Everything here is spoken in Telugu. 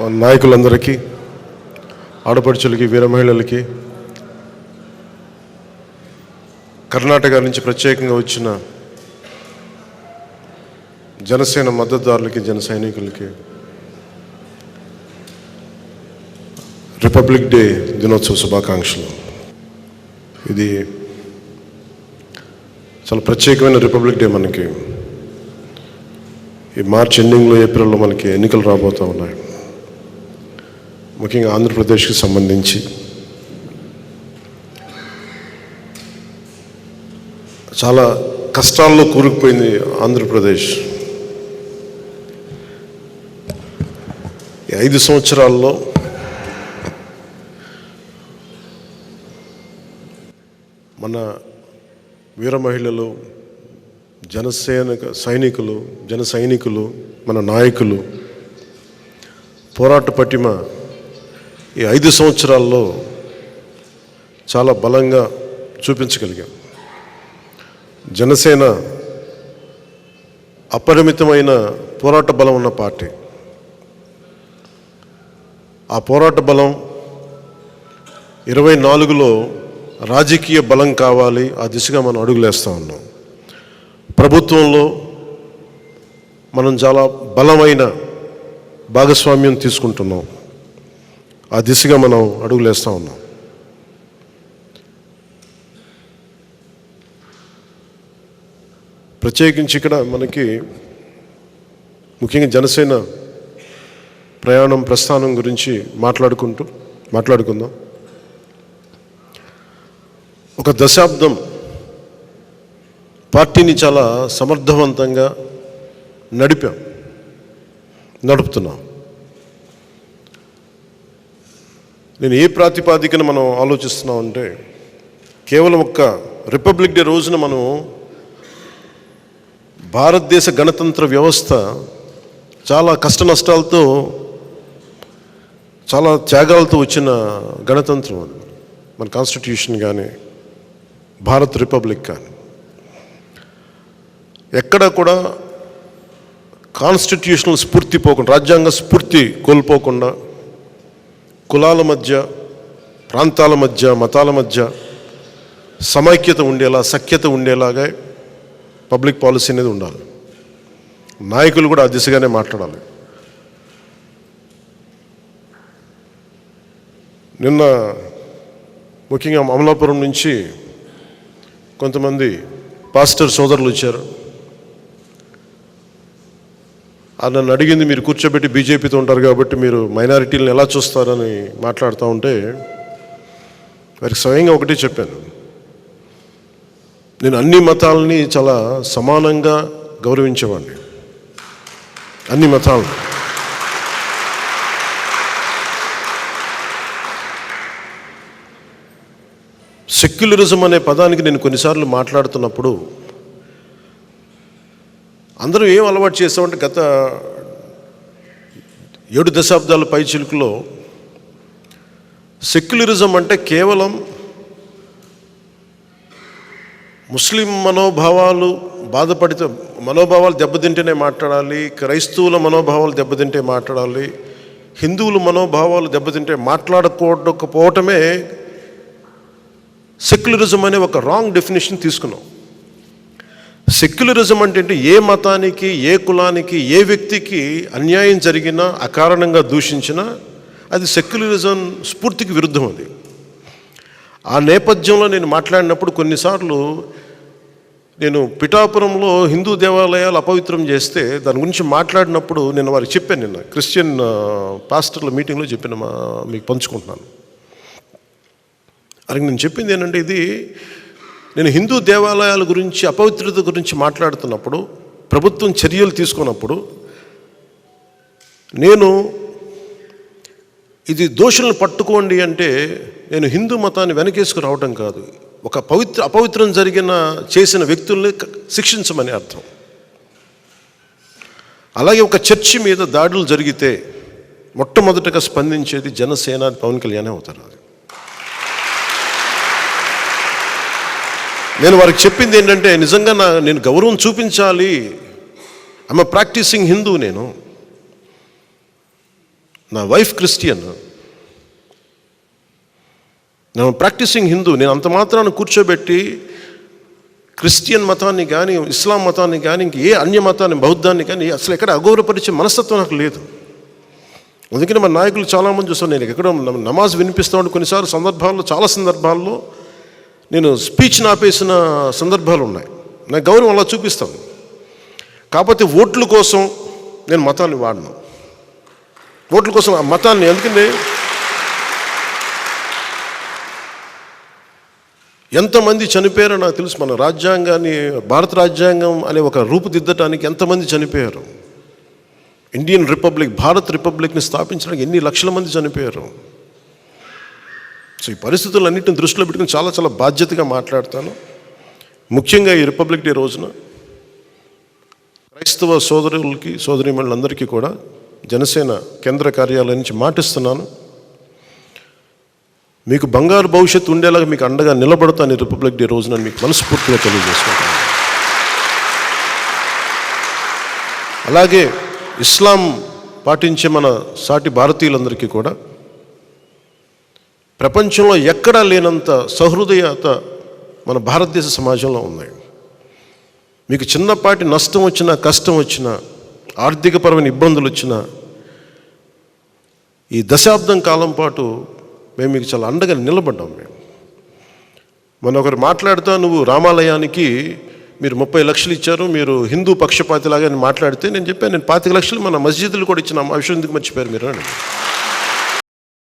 మా నాయకులందరికీ ఆడపడుచులకి వీర మహిళలకి కర్ణాటక నుంచి ప్రత్యేకంగా వచ్చిన జనసేన మద్దతుదారులకి జన సైనికులకి రిపబ్లిక్ డే దినోత్సవ శుభాకాంక్షలు. ఇది చాలా ప్రత్యేకమైన రిపబ్లిక్ డే మనకి. ఈ మార్చ్ ఎండింగ్లో ఏప్రిల్లో మనకి ఎన్నికలు రాబోతూ ఉన్నాయి. ముఖ్యంగా ఆంధ్రప్రదేశ్కి సంబంధించి. చాలా కష్టాల్లో కూరుకుపోయింది ఆంధ్రప్రదేశ్. ఐదు సంవత్సరాల్లో మన వీర మహిళలు జనసేన సైనికులు జన సైనికులు మన నాయకులు పోరాట పటిమ ఈ ఐదు సంవత్సరాల్లో చాలా బలంగా చూపించగలిగాం. జనసేన అపరిమితమైన పోరాట బలం ఉన్న పార్టీ. ఆ పోరాట బలం ఇరవై నాలుగులో రాజకీయ బలం కావాలి ఆ దిశగా మనం అడుగులేస్తూ ఉన్నాం. ప్రభుత్వంలో మనం చాలా బలమైన భాగస్వామ్యం తీసుకుంటున్నాం. ఆ దిశగా మనం అడుగులేస్తూ ఉన్నాం. ప్రత్యేకించి ఇక్కడ మనకి ముఖ్యంగా జనసేన ప్రయాణం ప్రస్థానం గురించి మాట్లాడుకుంటూ మాట్లాడుకుందాం. ఒక దశాబ్దం పార్టీని చాలా సమర్థవంతంగా నడిపాం నడుపుతున్నాం. నేను ఏ ప్రాతిపాదికన మనం ఆలోచిస్తున్నాం అంటే కేవలం ఒక్క రిపబ్లిక్ డే రోజున మనం భారతదేశ గణతంత్ర వ్యవస్థ చాలా కష్ట నష్టాలతో చాలా త్యాగాలతో వచ్చిన గణతంత్రం అది. మన కాన్స్టిట్యూషన్ కానీ భారత్ రిపబ్లిక్ కానీ. ఎక్కడ కూడా కాన్స్టిట్యూషనల్ స్ఫూర్తి పోకుండా రాజ్యాంగ స్ఫూర్తి కోల్పోకుండా కులాల మధ్య ప్రాంతాల మధ్య మతాల మధ్య సమైక్యత ఉండేలా సఖ్యత ఉండేలాగా పబ్లిక్ పాలసీ అనేది ఉండాలి. నాయకులు కూడా ఆ దిశగానే మాట్లాడాలి. నిన్న ముఖ్యంగా అమలాపురం నుంచి కొంతమంది పాస్టర్ సోదరులు వచ్చారు ఆ నన్ను అడిగింది మీరు కూర్చోబెట్టి బీజేపీతో ఉంటారు కాబట్టి మీరు మైనారిటీలను ఎలా చూస్తారని మాట్లాడుతూ ఉంటే వారికి స్వయంగా ఒకటే చెప్పాను. నేను అన్ని మతాలని చాలా సమానంగా గౌరవించేవాడిని. అన్ని మతాలను. సెక్యులరిజం అనే పదానికి నేను కొన్నిసార్లు మాట్లాడుతున్నప్పుడు అందరూ ఏం అలవాటు చేసామంటే గత ఏడు దశాబ్దాల పై చిలుకులో సెక్యులరిజం అంటే కేవలం ముస్లిం మనోభావాలు బాధపడితే మనోభావాలు దెబ్బతింటేనే మాట్లాడాలి క్రైస్తవుల మనోభావాలు దెబ్బతింటే మాట్లాడాలి హిందువుల మనోభావాలు దెబ్బతింటే మాట్లాడకపోవటమే సెక్యులరిజం అనే ఒక రాంగ్ డెఫినేషన్ తీసుకున్నాం. సెక్యులరిజం అంటే ఏ మతానికి ఏ కులానికి ఏ వ్యక్తికి అన్యాయం జరిగినా అకారణంగా దూషించినా అది సెక్యులరిజం స్ఫూర్తికి విరుద్ధం అది. ఆ నేపథ్యంలో నేను మాట్లాడినప్పుడు కొన్నిసార్లు నేను పిఠాపురంలో హిందూ దేవాలయాలు అపవిత్రం చేస్తే దాని గురించి మాట్లాడినప్పుడు నేను వారికి చెప్పాను నిన్న. క్రిస్టియన్ పాస్టర్ల మీటింగ్లో చెప్పిన మా మీకు పంచుకుంటున్నాను. అది నేను చెప్పింది ఏంటంటే ఇది నేను హిందూ దేవాలయాల గురించి అపవిత్రత గురించి మాట్లాడుతున్నప్పుడు ప్రభుత్వం చర్యలు తీసుకున్నప్పుడు నేను ఇది దోషులను పట్టుకోండి అంటే నేను హిందూ మతాన్ని వెనకేసుకు రావటం కాదు. ఒక పవిత్ర అపవిత్రం జరిగిన చేసిన వ్యక్తుల్ని శిక్షించమని అర్థం. అలాగే ఒక చర్చి మీద దాడులు జరిగితే మొట్టమొదటగా స్పందించేది జనసేన పవన్ కళ్యాణ్ అవుతారు. నేను వారికి చెప్పింది ఏంటంటే నిజంగా నా నేను గౌరవం చూపించాలి. ఆమె ప్రాక్టీసింగ్ హిందూ నేను. నా వైఫ్ క్రిస్టియన్ నేను ప్రాక్టీసింగ్ హిందూ నేను అంత మాత్రాన్ని కూర్చోబెట్టి క్రిస్టియన్ మతాన్ని కానీ ఇస్లాం మతాన్ని కానీ ఇంక ఏ అన్య మతాన్ని బౌద్ధాన్ని కానీ అసలు ఎక్కడ అగౌరవపరిచే మనస్తత్వం నాకు లేదు. అందుకని మా నాయకులు చాలామంది చూస్తాను నేను ఎక్కడో నమాజ్ వినిపిస్తామని కొన్నిసార్లు సందర్భాల్లో చాలా సందర్భాల్లో నేను స్పీచ్ ఆపేసిన సందర్భాలు ఉన్నాయి. నా గౌరవం అలా చూపిస్తాను. కాకపోతే ఓట్ల కోసం నేను మతాన్ని వాడను. ఓట్ల కోసం ఆ మతాన్ని ఎందుకంటే ఎంతమంది చనిపోయారో నాకు తెలుసు. మన రాజ్యాంగాన్ని భారత రాజ్యాంగం అనే ఒక రూపుదిద్దటానికి ఎంతమంది చనిపోయారు? ఇండియన్ రిపబ్లిక్ భారత్ రిపబ్లిక్ని స్థాపించడానికి ఎన్ని లక్షల మంది చనిపోయారు? సో ఈ పరిస్థితులన్నింటిని దృష్టిలో పెట్టుకుని చాలా చాలా బాధ్యతగా మాట్లాడతాను. ముఖ్యంగా ఈ రిపబ్లిక్ డే రోజున క్రైస్తవ సోదరులకి సోదరిమణులందరికీ కూడా జనసేన కేంద్ర కార్యాలయం నుంచి మాటిస్తున్నాను. మీకు బంగారు భవిష్యత్తు ఉండేలాగా మీకు అండగా నిలబడతాను ఈ రిపబ్లిక్ డే రోజున మీకు మనస్ఫూర్తిగా తెలియజేసుకుంటాను అలాగే ఇస్లాం పాటించే మన సాటి భారతీయులందరికీ కూడా ప్రపంచంలో ఎక్కడా లేనంత సహృదయత మన భారతదేశ సమాజంలో ఉంది. మీకు చిన్నపాటి నష్టం వచ్చినా కష్టం వచ్చినా ఆర్థికపరమైన ఇబ్బందులు వచ్చినా ఈ దశాబ్దం కాలం పాటు మేము మీకు చాలా అండగా నిలబడ్డాం మేము. మన ఒకరు మాట్లాడుతా నువ్వు రామాలయానికి మీరు ముప్పై లక్షలు ఇచ్చారు మీరు హిందూ పక్షపాతిలాగా అని మాట్లాడితే నేను చెప్పాను నేను పాతిక లక్షలు మన మస్జిద్లు కూడా ఇచ్చిన ఆ విషయం ఎందుకు మర్చిపోయారు మీరు అని